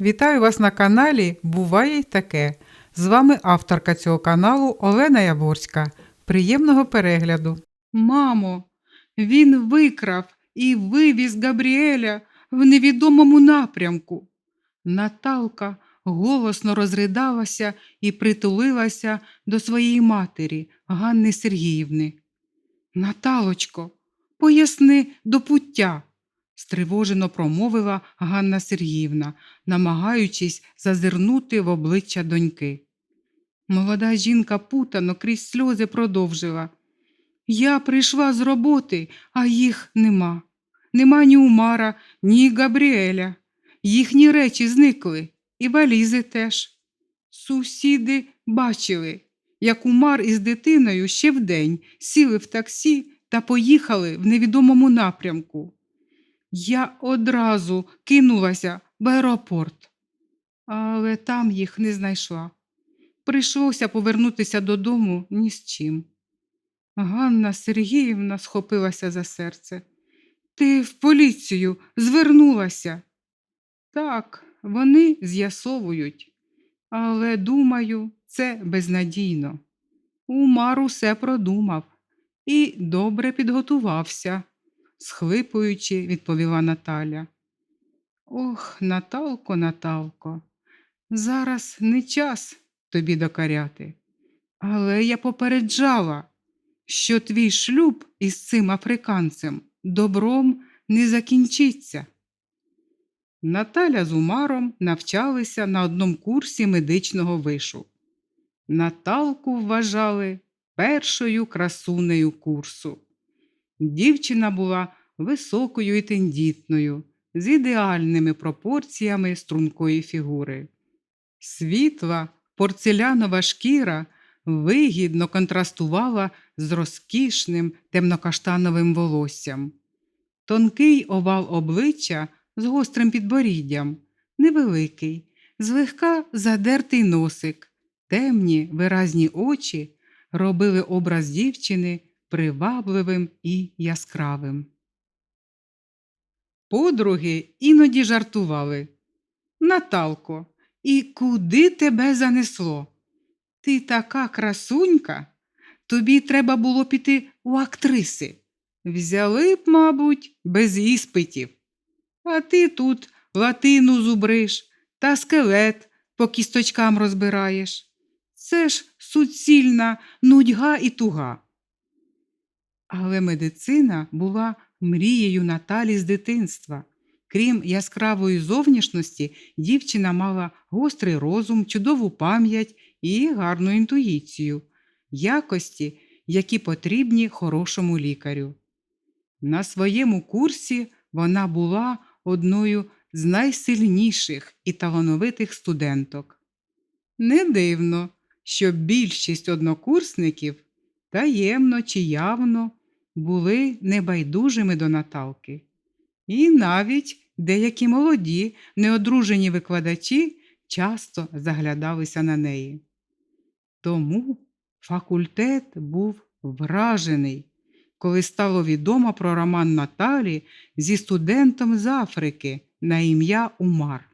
Вітаю вас на каналі Буває й таке. З вами авторка цього каналу Олена Яворська. Приємного перегляду. Мамо, він викрав і вивіз Габріеля в невідомому напрямку. Наталка голосно розридалася і притулилася до своєї матері Ганни Сергіївни. Наталочко, поясни до пуття, стривожено промовила Ганна Сергіївна, намагаючись зазирнути в обличчя доньки. Молода жінка путано крізь сльози продовжила. Я прийшла з роботи, а їх нема. Нема ні Умара, ні Габріеля. Їхні речі зникли, і валізи теж. Сусіди бачили, як Умар із дитиною ще вдень сіли в таксі та поїхали в невідомому напрямку. Я одразу кинулася в аеропорт, але там їх не знайшла. Прийшлося повернутися додому ні з чим. Ганна Сергіївна схопилася за серце. Ти в поліцію звернулася. Так, вони з'ясовують, але думаю, це безнадійно. Умар усе продумав і добре підготувався, схлипуючи, відповіла Наталя. Ох, Наталко, Наталко, зараз не час тобі докаряти. Але я попереджала, що твій шлюб із цим африканцем добром не закінчиться. Наталя з Умаром навчалися на одному курсі медичного вишу. Наталку вважали першою красунею курсу. Дівчина була високою і тендітною, з ідеальними пропорціями стрункої фігури. Світла порцелянова шкіра вигідно контрастувала з розкішним темнокаштановим волоссям. Тонкий овал обличчя з гострим підборіддям, невеликий, злегка задертий носик, темні виразні очі робили образ дівчини привабливим і яскравим. Подруги іноді жартували. Наталко, і куди тебе занесло? Ти така красунька, тобі треба було піти у актриси. Взяли б, мабуть, без іспитів. А ти тут латину зубриш та скелет по кісточкам розбираєш. Це ж суцільна нудьга і туга. Але медицина була мрією Наталі з дитинства. Крім яскравої зовнішності, дівчина мала гострий розум, чудову пам'ять і гарну інтуїцію, якості, які потрібні хорошому лікарю. На своєму курсі вона була одною з найсильніших і талановитих студенток. Не дивно, що більшість однокурсників таємно чи явно були небайдужими до Наталки. І навіть деякі молоді, неодружені викладачі часто заглядалися на неї. Тому факультет був вражений, коли стало відомо про роман Наталі зі студентом з Африки на ім'я Умар.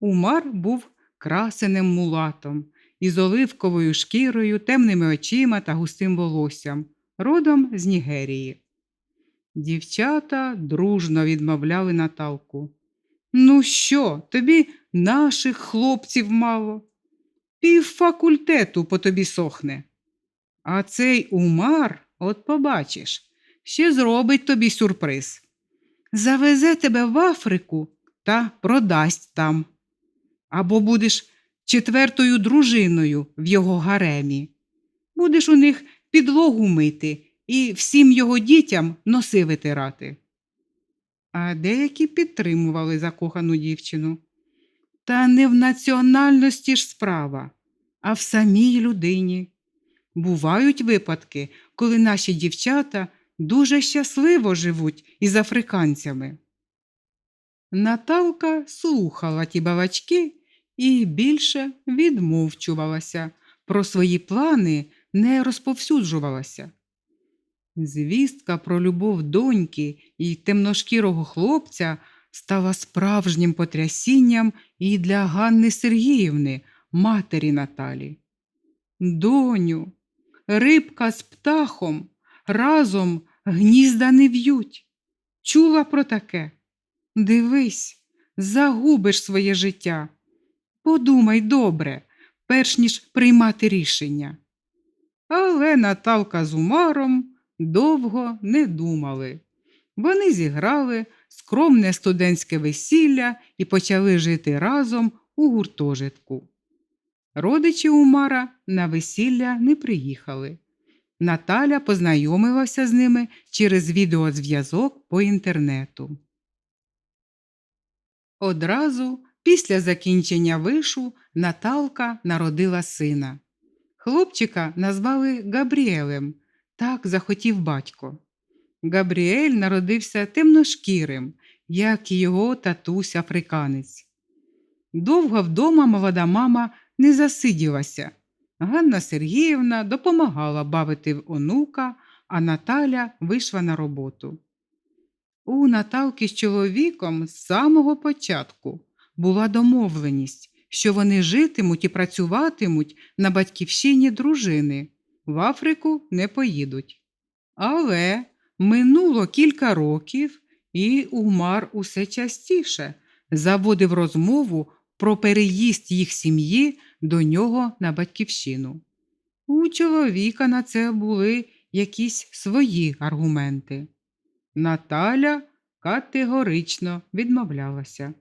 Умар був красеним мулатом із оливковою шкірою, темними очима та густим волоссям, родом з Нігерії. Дівчата дружно відмовляли Наталку. Ну що, тобі наших хлопців мало? Пів факультету по тобі сохне. А цей Умар, от побачиш, ще зробить тобі сюрприз. Завезе тебе в Африку та продасть там. Або будеш четвертою дружиною в його гаремі. Будеш у них підлогу мити і всім його дітям носи витирати. А деякі підтримували закохану дівчину. Та не в національності ж справа, а в самій людині. Бувають випадки, коли наші дівчата дуже щасливо живуть із африканцями. Наталка слухала ті балачки і більше відмовчувалася, про свої плани не розповсюджувалася. Звістка про любов доньки і темношкірого хлопця стала справжнім потрясінням і для Ганни Сергіївни, матері Наталі. Доню, рибка з птахом разом гнізда не в'ють. Чула про таке? Дивись, загубиш своє життя. Подумай добре, перш ніж приймати рішення. Але Наталка з Умаром довго не думали. Вони зіграли скромне студентське весілля і почали жити разом у гуртожитку. Родичі Умара на весілля не приїхали. Наталя познайомилася з ними через відеозв'язок по інтернету. Одразу після закінчення вишу Наталка народила сина. Хлопчика назвали Габріелем, так захотів батько. Габріель народився темношкірим, як і його татусь африканець. Довго вдома молода мама не засиділася. Ганна Сергіївна допомагала бавити онука, а Наталя вийшла на роботу. У Наталки з чоловіком з самого початку була домовленість, що вони житимуть і працюватимуть на батьківщині дружини, в Африку не поїдуть. Але минуло кілька років, і Умар усе частіше заводив розмову про переїзд їх сім'ї до нього на батьківщину. У чоловіка на це були якісь свої аргументи. Наталя категорично відмовлялася.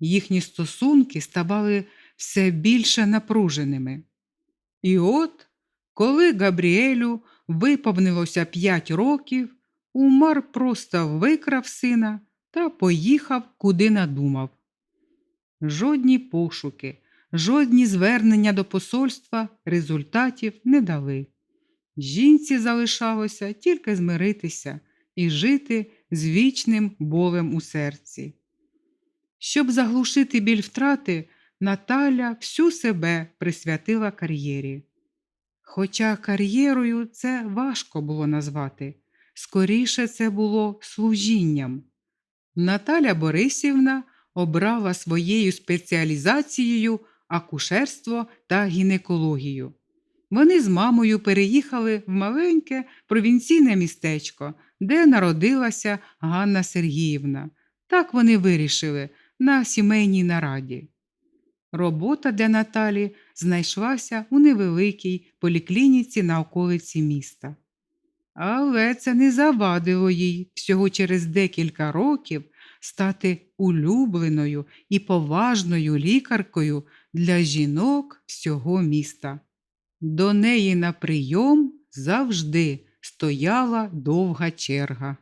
Їхні стосунки ставали все більше напруженими. І от, коли Габріелю виповнилося п'ять років, Умар просто викрав сина та поїхав, куди надумав. Жодні пошуки, жодні звернення до посольства результатів не дали. Жінці залишалося тільки змиритися і жити з вічним болем у серці. Щоб заглушити біль втрати, Наталя всю себе присвятила кар'єрі. Хоча кар'єрою це важко було назвати, скоріше це було служінням. Наталя Борисівна обрала своєю спеціалізацією акушерство та гінекологію. Вони з мамою переїхали в маленьке провінційне містечко, де народилася Ганна Сергіївна. Так вони вирішили на сімейній нараді. Робота для Наталі знайшлася у невеликій поліклініці на околиці міста. Але це не завадило їй всього через декілька років стати улюбленою і поважною лікаркою для жінок всього міста. До неї на прийом завжди стояла довга черга.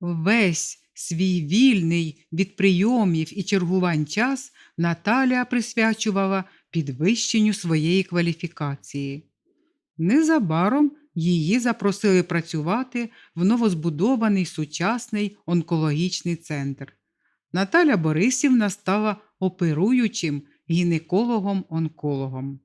Весь свій вільний від прийомів і чергувань час Наталя присвячувала підвищенню своєї кваліфікації. Незабаром її запросили працювати в новозбудований сучасний онкологічний центр. Наталя Борисівна стала оперуючим гінекологом-онкологом.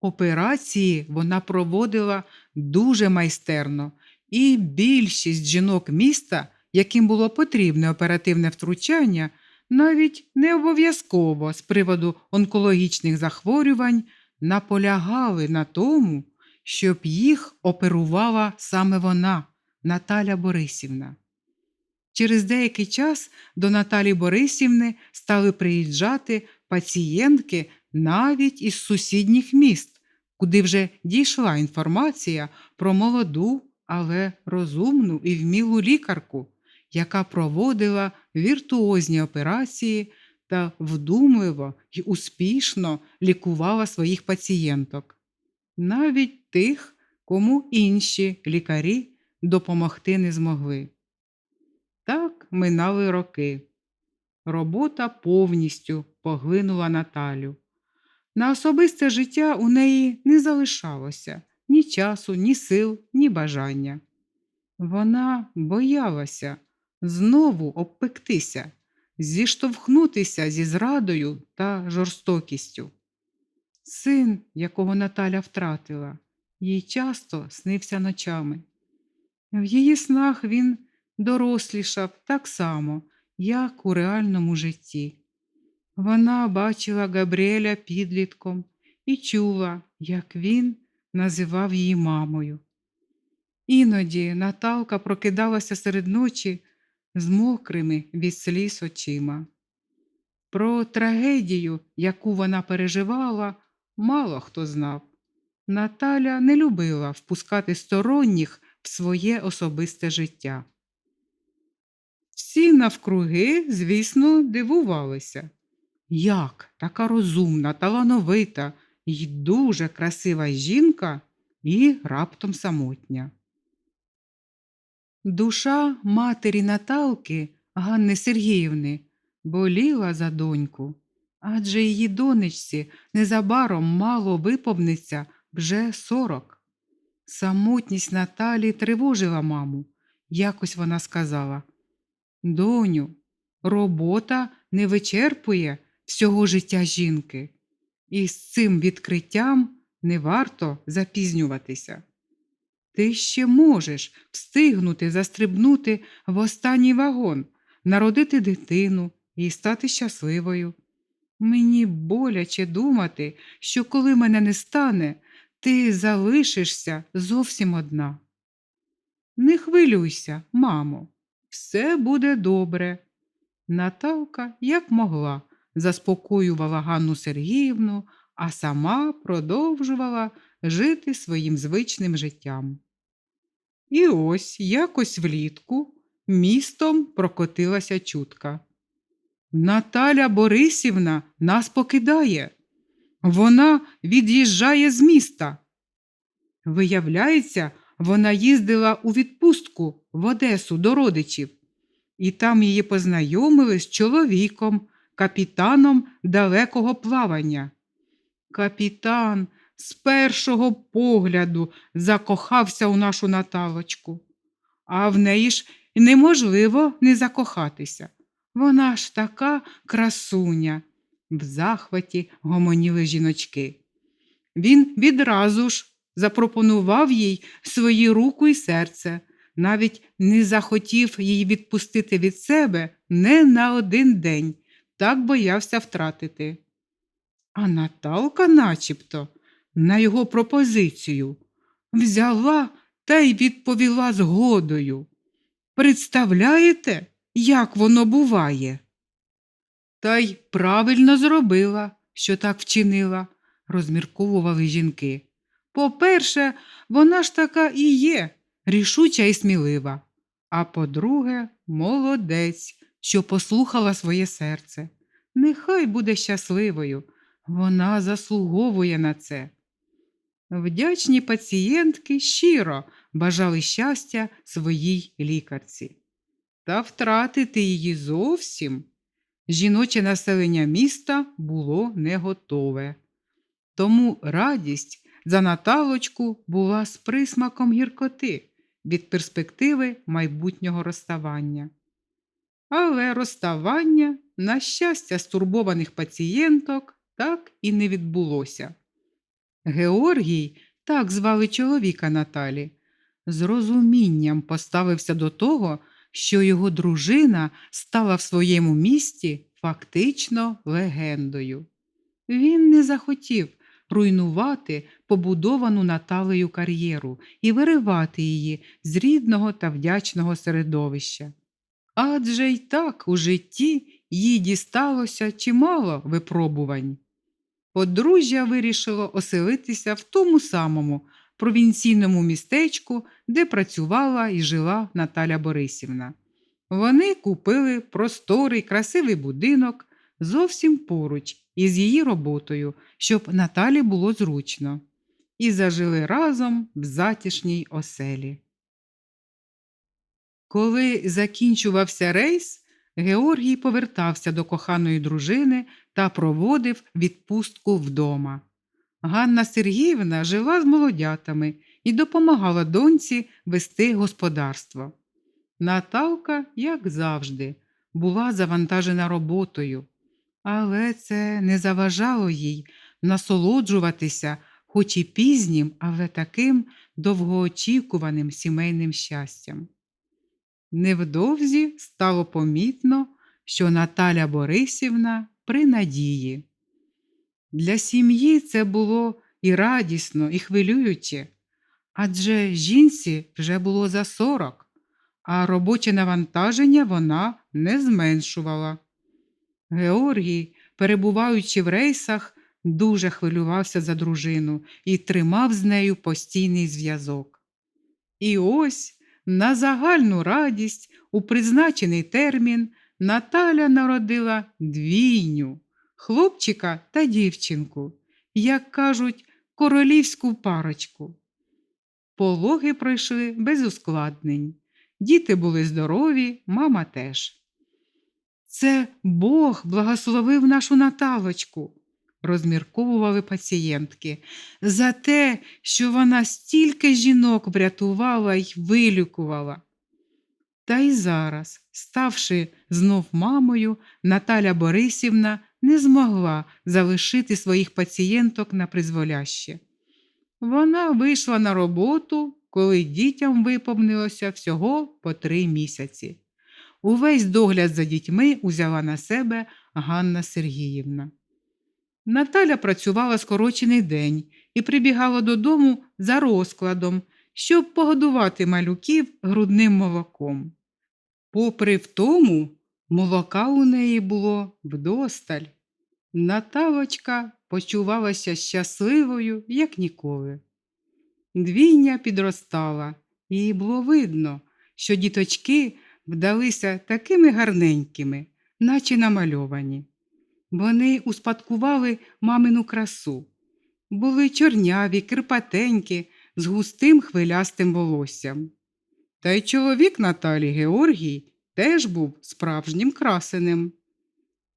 Операції вона проводила дуже майстерно, і більшість жінок міста, яким було потрібне оперативне втручання, навіть не обов'язково з приводу онкологічних захворювань наполягали на тому, щоб їх оперувала саме вона, Наталя Борисівна. Через деякий час до Наталі Борисівни стали приїжджати пацієнтки навіть із сусідніх міст, куди вже дійшла інформація про молоду, але розумну і вмілу лікарку, яка проводила віртуозні операції та вдумливо й успішно лікувала своїх пацієнток, навіть тих, кому інші лікарі допомогти не змогли. Так минали роки. Робота повністю поглинула Наталю. На особисте життя у неї не залишалося ні часу, ні сил, ні бажання. Вона боялася знову обпектися, зіштовхнутися зі зрадою та жорстокістю. Син, якого Наталя втратила, їй часто снився ночами. В її снах він дорослішав так само, як у реальному житті. Вона бачила Габріеля підлітком і чула, як він називав її мамою. Іноді Наталка прокидалася серед ночі з мокрими від сліз очима. Про трагедію, яку вона переживала, мало хто знав. Наталя не любила впускати сторонніх в своє особисте життя. Всі навкруги, звісно, дивувалися. Як така розумна, талановита і дуже красива жінка і раптом самотня. Душа матері Наталки Ганни Сергіївни боліла за доньку, адже її донечці незабаром мало виповниться вже сорок. Самотність Наталі тривожила маму. Якось вона сказала: Доню, робота не вичерпує всього життя жінки, і з цим відкриттям не варто запізнюватися. Ти ще можеш встигнути застрибнути в останній вагон, народити дитину і стати щасливою. Мені боляче думати, що коли мене не стане, ти залишишся зовсім одна. Не хвилюйся, мамо, все буде добре. Наталка, як могла, заспокоювала Ганну Сергіївну, а сама продовжувала жити своїм звичним життям. І ось якось влітку містом прокотилася чутка. Наталя Борисівна нас покидає. Вона від'їжджає з міста. Виявляється, вона їздила у відпустку в Одесу до родичів, і там її познайомили з чоловіком, капітаном далекого плавання. Капітан з першого погляду закохався у нашу Наталочку, а в неї ж неможливо не закохатися. Вона ж така красуня. В захваті гомоніли жіночки. Він відразу ж запропонував їй свої руку і серце, навіть не захотів її відпустити від себе не на один день, так боявся втратити. А Наталка, начебто, на його пропозицію взяла та й відповіла згодою. Представляєте, як воно буває? Та й правильно зробила, що так вчинила, розмірковували жінки. По-перше, вона ж така і є, рішуча і смілива. А по-друге, молодець, що послухала своє серце. Нехай буде щасливою, вона заслуговує на це. Вдячні пацієнтки щиро бажали щастя своїй лікарці. Та втратити її зовсім жіноче населення міста було не готове. Тому радість за Наталочку була з присмаком гіркоти від перспективи майбутнього розставання. Але розставання, на щастя, стурбованих пацієнток так і не відбулося. Георгій, так звали чоловіка Наталі, з розумінням поставився до того, що його дружина стала в своєму місті фактично легендою. Він не захотів руйнувати побудовану Наталею кар'єру і виривати її з рідного та вдячного середовища. Адже й так у житті їй дісталося чимало випробувань. Подружжя вирішило оселитися в тому самому провінційному містечку, де працювала і жила Наталя Борисівна. Вони купили просторий красивий будинок зовсім поруч із її роботою, щоб Наталі було зручно, і зажили разом в затішній оселі. Коли закінчувався рейс, Георгій повертався до коханої дружини та проводив відпустку вдома. Ганна Сергіївна жила з молодятами і допомагала доньці вести господарство. Наталка, як завжди, була завантажена роботою, але це не заважало їй насолоджуватися, хоч і пізнім, але таким довгоочікуваним сімейним щастям. Невдовзі стало помітно, що Наталя Борисівна при надії. Для сім'ї це було і радісно, і хвилююче, адже жінці вже було за 40, а робоче навантаження вона не зменшувала. Георгій, перебуваючи в рейсах, дуже хвилювався за дружину і тримав з нею постійний зв'язок. І ось на загальну радість у призначений термін Наталя народила двійню хлопчика та дівчинку, як кажуть, королівську парочку. Пологи пройшли без ускладнень. Діти були здорові, мама теж. Це Бог благословив нашу Наталочку, розмірковували пацієнтки, за те, що вона стільки жінок врятувала й вилікувала. Та й зараз, ставши знов мамою, Наталя Борисівна не змогла залишити своїх пацієнток на призволяще. Вона вийшла на роботу, коли дітям виповнилося всього по три місяці. Увесь догляд за дітьми узяла на себе Ганна Сергіївна. Наталя працювала скорочений день і прибігала додому за розкладом, щоб погодувати малюків грудним молоком. Попри втому, молока у неї було вдосталь. Наталочка почувалася щасливою, як ніколи. Двійня підростала, і було видно, що діточки вдалися такими гарненькими, наче намальовані. Вони успадкували мамину красу, були чорняві, кирпатенькі, з густим хвилястим волоссям. Та й чоловік Наталі Георгій теж був справжнім красенем.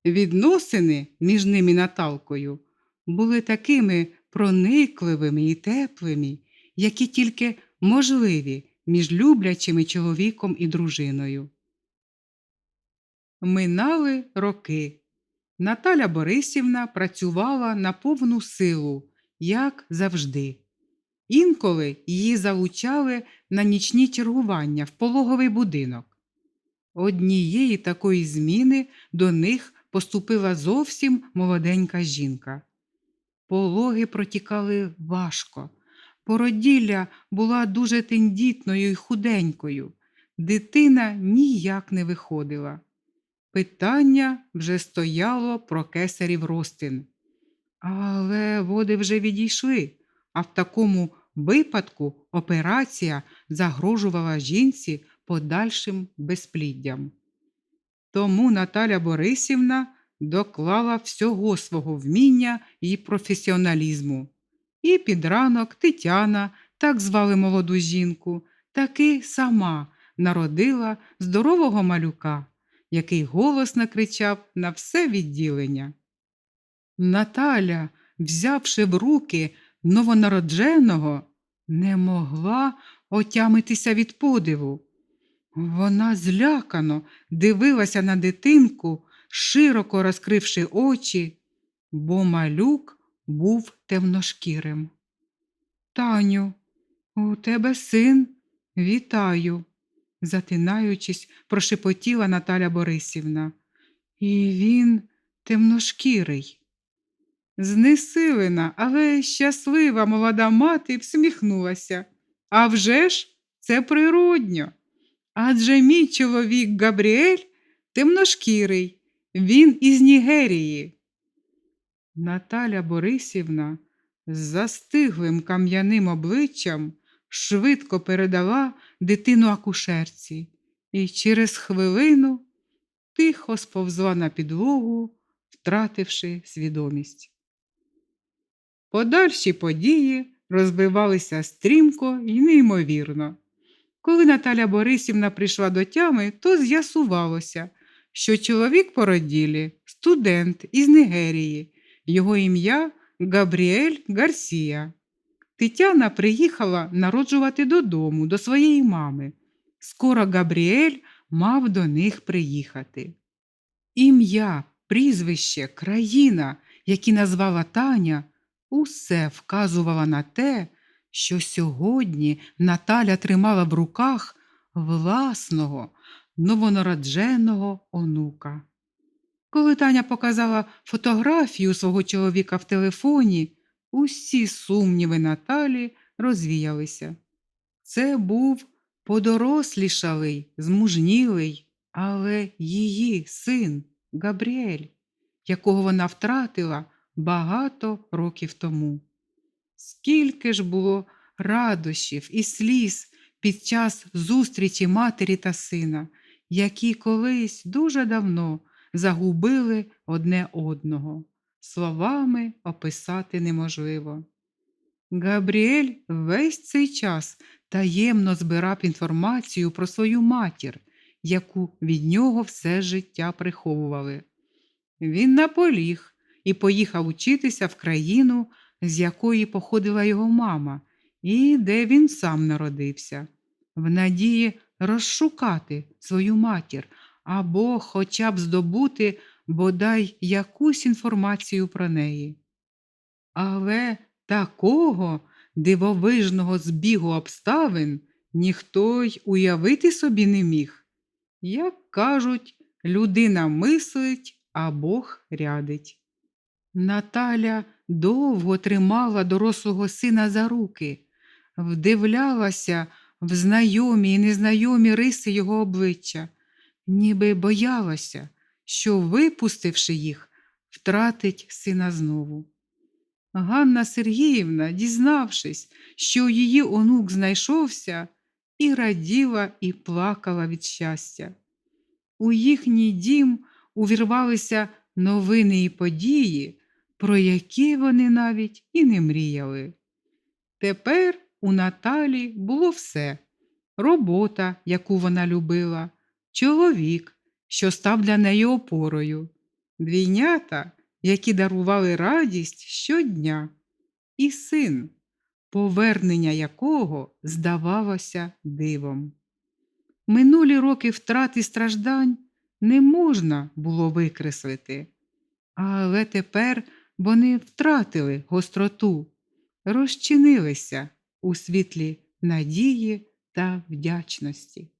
Відносини між ними Наталкою були такими проникливими і теплими, які тільки можливі між люблячими чоловіком і дружиною. Минали роки. Наталя Борисівна працювала на повну силу, як завжди. Інколи її залучали на нічні чергування в пологовий будинок. Однієї такої зміни до них поступила зовсім молоденька жінка. Пологи протікали важко. Породілля була дуже тендітною і худенькою. Дитина ніяк не виходила. Питання вже стояло про кесарів розтин. Але води вже відійшли, а в такому випадку операція загрожувала жінці подальшим безпліддям. Тому Наталя Борисівна доклала всього свого вміння і професіоналізму. І під ранок Тетяна, так звали молоду жінку, таки сама народила здорового малюка, який голосно кричав на все відділення. Наталя, взявши в руки новонародженого, не могла отямитися від подиву. Вона злякано дивилася на дитинку, широко розкривши очі, бо малюк був темношкірим. Таню, у тебе син, вітаю, затинаючись, прошепотіла Наталя Борисівна. І він темношкірий. Знесилена, але щаслива молода мати всміхнулася. А вже ж це природньо. Адже мій чоловік Габріель темношкірий, він із Нігерії. Наталя Борисівна з застиглим кам'яним обличчям швидко передала дитину акушерці і через хвилину тихо сповзла на підлогу, втративши свідомість. Подальші події розбивалися стрімко і неймовірно. Коли Наталя Борисівна прийшла до тями, то з'ясувалося, що чоловік породілі студент із Нігерії, його ім'я Габріель Гарсія. Тетяна приїхала народжувати додому, до своєї мами. Скоро Габріель мав до них приїхати. Ім'я, прізвище, країна, які назвала Таня, усе вказувало на те, що сьогодні Наталя тримала в руках власного новонародженого онука. Коли Таня показала фотографію свого чоловіка в телефоні, усі сумніви Наталі розвіялися. Це був подорослішалий, змужнілий, але її син Габріель, якого вона втратила багато років тому. Скільки ж було радощів і сліз під час зустрічі матері та сина, які колись дуже давно загубили одне одного. Словами описати неможливо. Габріель весь цей час таємно збирав інформацію про свою матір, яку від нього все життя приховували. Він наполіг і поїхав учитися в країну, з якої походила його мама, і де він сам народився, в надії розшукати свою матір або хоча б здобути бодай якусь інформацію про неї. Але такого дивовижного збігу обставин ніхто й уявити собі не міг. Як кажуть, людина мислить, а Бог рядить. Наталя довго тримала дорослого сина за руки, вдивлялася в знайомі і незнайомі риси його обличчя, ніби боялася, що, випустивши їх, втратить сина знову. Ганна Сергіївна, дізнавшись, що її онук знайшовся, і раділа, і плакала від щастя. У їхній дім увірвалися новини і події, про які вони навіть і не мріяли. Тепер у Наталі було все робота, яку вона любила, чоловік, що став для неї опорою, двійнята, які дарували радість щодня, і син, повернення якого здавалося дивом. Минулі роки втрат і страждань не можна було викреслити, але тепер вони втратили гостроту, розчинилися у світлі надії та вдячності.